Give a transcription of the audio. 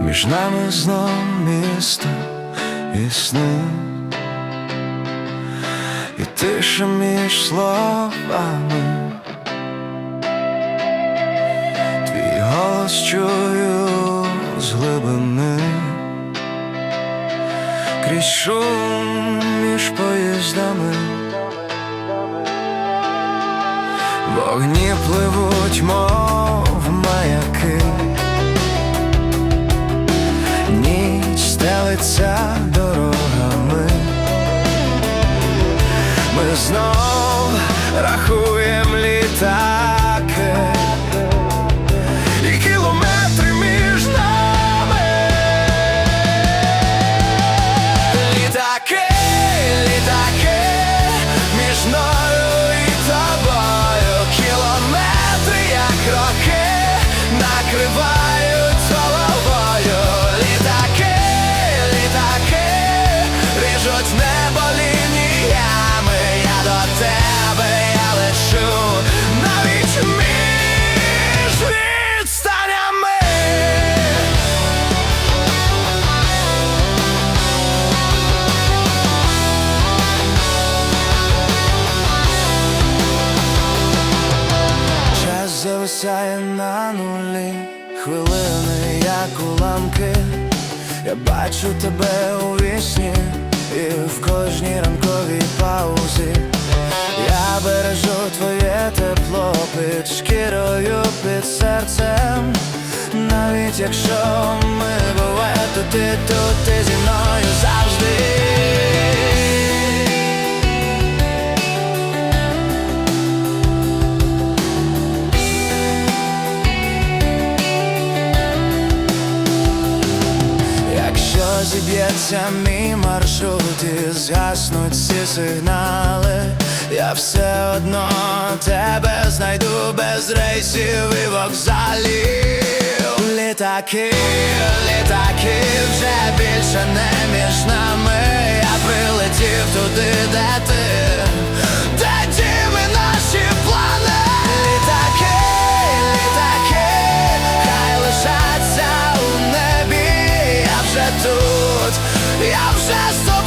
між нами знов місто і сни, і тиша між словами. Твій голос чую з глибини, крізь шум між поїздами. Вогні пливуть, мов стелиться дорогами. Ми знов рахуємо Зависає на нулі, хвилини, як уламки. Я бачу тебе у вісні і в кожній ранковій паузі. Я бережу твоє тепло під шкірою, під серцем. Навіть якщо ми буває, то ти тут, ти зі мною завжди. Якщо зіб'ється мій маршрут і згаснуть всі сигнали, я все одно тебе знайду без рейсів і вокзалів. Літаки, літаки вже більше не між нами. just